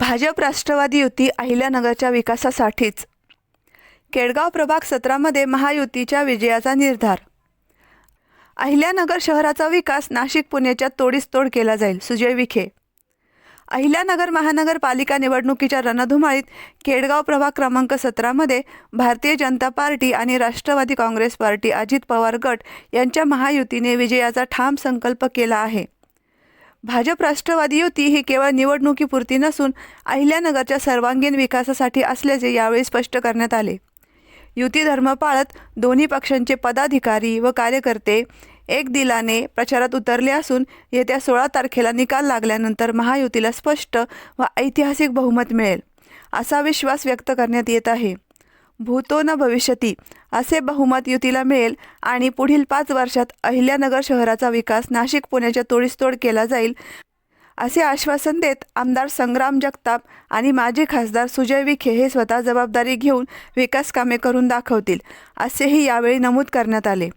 भाजप राष्ट्रवादी युती अहिल्यानगरच्या विकासासाठीच. केडगाव प्रभाग सतरामध्ये महायुतीच्या विजयाचा निर्धार. अहिल्यानगर शहराचा विकास नाशिक पुण्याच्या तोडीस तोड केला जाईल सुजय विखे. अहिल्यानगर महानगरपालिका निवडणुकीच्या रणधुमाळीत केडगाव प्रभाग क्रमांक सतरामध्ये भारतीय जनता पार्टी आणि राष्ट्रवादी काँग्रेस पार्टी अजित पवार गट यांच्या महायुतीने विजयाचा ठाम संकल्प केला आहे. भाजप राष्ट्रवादी युती ही केवळ निवडणुकीपुरती नसून अहिल्यानगरच्या सर्वांगीण विकासासाठी असल्याचे यावेळी स्पष्ट करण्यात आले. युती धर्म पाळत दोन्ही पक्षांचे पदाधिकारी व कार्यकर्ते एक दिलाने प्रचारात उतरले असून येत्या सोळा तारखेला निकाल लागल्यानंतर महायुतीला स्पष्ट व ऐतिहासिक बहुमत मिळेल असा विश्वास व्यक्त करण्यात येत आहे. भूतो न भविष्यती असे बहुमत युतीला मिळेल आणि पुढील पाच वर्षात अहिल्यानगर शहराचा विकास नाशिक पुण्याच्या तोडीसतोड केला जाईल असे आश्वासन देत आमदार संग्राम जगताप आणि माजी खासदार सुजय विखे हे स्वतः जबाबदारी घेऊन विकास कामे करून दाखवतील असेही यावेळी नमूद करण्यात आले.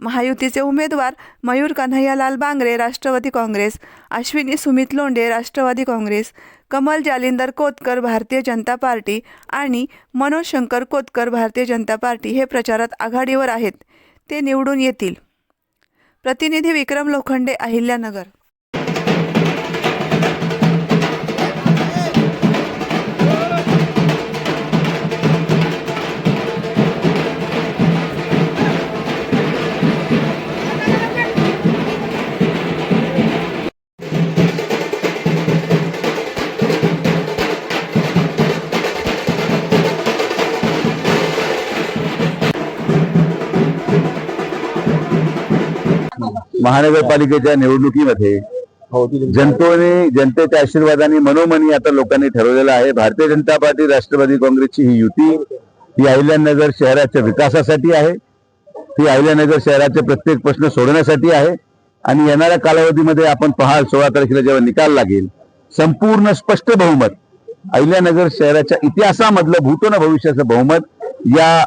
महायुतीचे उमेदवार मयूर कन्हैयालाल बांगरे राष्ट्रवादी काँग्रेस अश्विनी सुमित लोंढे राष्ट्रवादी काँग्रेस कमल जालिंदर कोतकर भारतीय जनता पार्टी आणि मनोज शंकर कोतकर भारतीय जनता पार्टी हे प्रचारात आघाडीवर आहेत. ते निवडून येतील. प्रतिनिधी विक्रम लोखंडे अहिल्यानगर. महानगरपालिकेच्या निवडणुकीमध्ये जनतेने जनतेच्या आशीर्वादाने मनोमनी आता लोकांनी ठरवलेलं आहे. भारतीय जनता पार्टी राष्ट्रवादी काँग्रेसची ही युती ही अहिल्यानगर शहराच्या विकासासाठी आहे. ही अहिल्यानगर शहराचे प्रत्येक प्रश्न सोडवण्यासाठी आहे. आणि येणाऱ्या कालावधीमध्ये आपण पहाल सोळा तारखेला जेव्हा निकाल लागेल संपूर्ण स्पष्ट बहुमत अहिल्यानगर शहराच्या इतिहासामधलं भूतोन भविष्याचं बहुमत या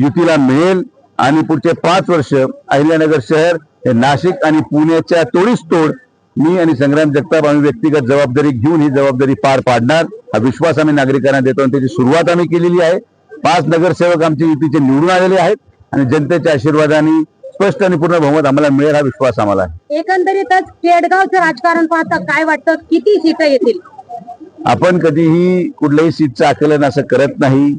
युतीला मिळेल. आणि पुढचे पाच वर्ष अहिल्यानगर शहर हे नाशिक आणि पुण्याच्या तोडीस तोड मी आणि संग्राम जगताप आम्ही व्यक्तिगत जबाबदारी घेऊन ही जबाबदारी पार पाडणार. हा विश्वास आम्ही नागरिकांना देतो आणि त्याची सुरुवात आम्ही केलेली आहे. पाच नगरसेवक आमचे युतीचे निवडून आलेले आहेत आणि जनतेच्या आशीर्वादाने स्पष्ट आणि पूर्ण बहुमत आम्हाला मिळेल हा विश्वास आम्हाला आहे. एकंदरीतच केडगावचं राजकारण पाहता काय वाटतं? किती सीट येतील? आपण कधीही कुठल्याही सीटचं आकलन असं करत नाही.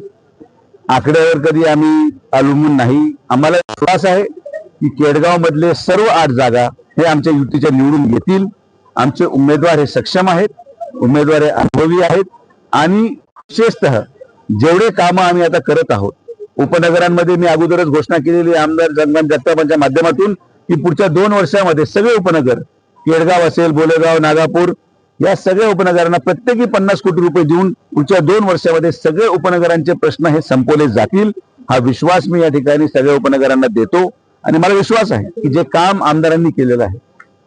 आकड्यावर कधी आम्ही अवलंबून नाही. आम्हाला विश्वास आहे. की केडगाव मधले सर्व आठ जागा हे आमच्या युतीच्या निवडून घेतील आमचे उमेदवार हे सक्षम आहेत. उमेदवार हे अनुभवी आहेत. आणि विशेषतः जेवढे कामं आम्ही आता करत आहोत उपनगरांमध्ये मी अगोदरच घोषणा केलेली आमदार जगमान जगतापांच्या माध्यमातून की पुढच्या दोन वर्षामध्ये सगळे उपनगर केडगाव असेल बोलेगाव नागापूर या सगळ्या उपनगरांना प्रत्येकी पन्नास कोटी रुपये देऊन पुढच्या दोन वर्षामध्ये सगळे उपनगरांचे प्रश्न हे संपवले जातील. हा विश्वास मी या ठिकाणी सगळ्या उपनगरांना देतो. आणि मला विश्वास आहे की जे काम आमदारांनी केलेलं आहे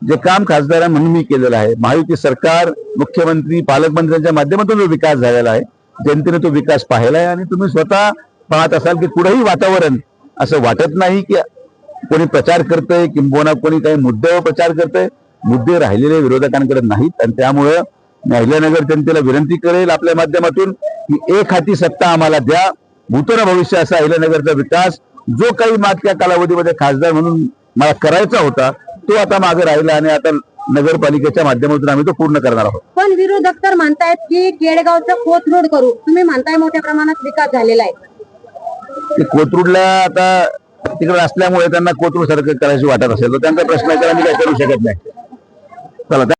जे काम खासदारां म्हणून मी केलेलं आहे महायुती सरकार मुख्यमंत्री पालकमंत्र्यांच्या माध्यमातून जो विकास झालेला आहे जनतेने तो विकास पाहिला आहे आणि तुम्ही स्वतः पाहत असाल की कुठेही वातावरण असं वाटत नाही की कोणी प्रचार करतंय किंबहुना कोणी काही मुद्द्यावर प्रचार करतंय. मुद्दे राहिलेले विरोधकांकडे नाहीत आणि त्यामुळं मी अहिल्यानगर जनतेला विनंती करेल आपल्या माध्यमातून की एक हाती सत्ता आम्हाला द्या. भूतन भविष्य असा अहिल्यानगरचा विकास जो काही मागच्या कालावधीमध्ये खासदार म्हणून मला करायचा होता तो आता मागे राहिला आणि आता नगरपालिकेच्या माध्यमातून आम्ही तो पूर्ण करणार आहोत. पण विरोधक तर म्हणतायत की केडगावचं कोथरूड करू. तुम्ही म्हणताय मोठ्या प्रमाणात विकास झालेला आहे. कोथरूडला आता तिकडे असल्यामुळे त्यांना कोथरूड सारखं करायची वाटत असेल. तर त्यांचा प्रश्न आहे आम्ही काही करू शकत नाही. चला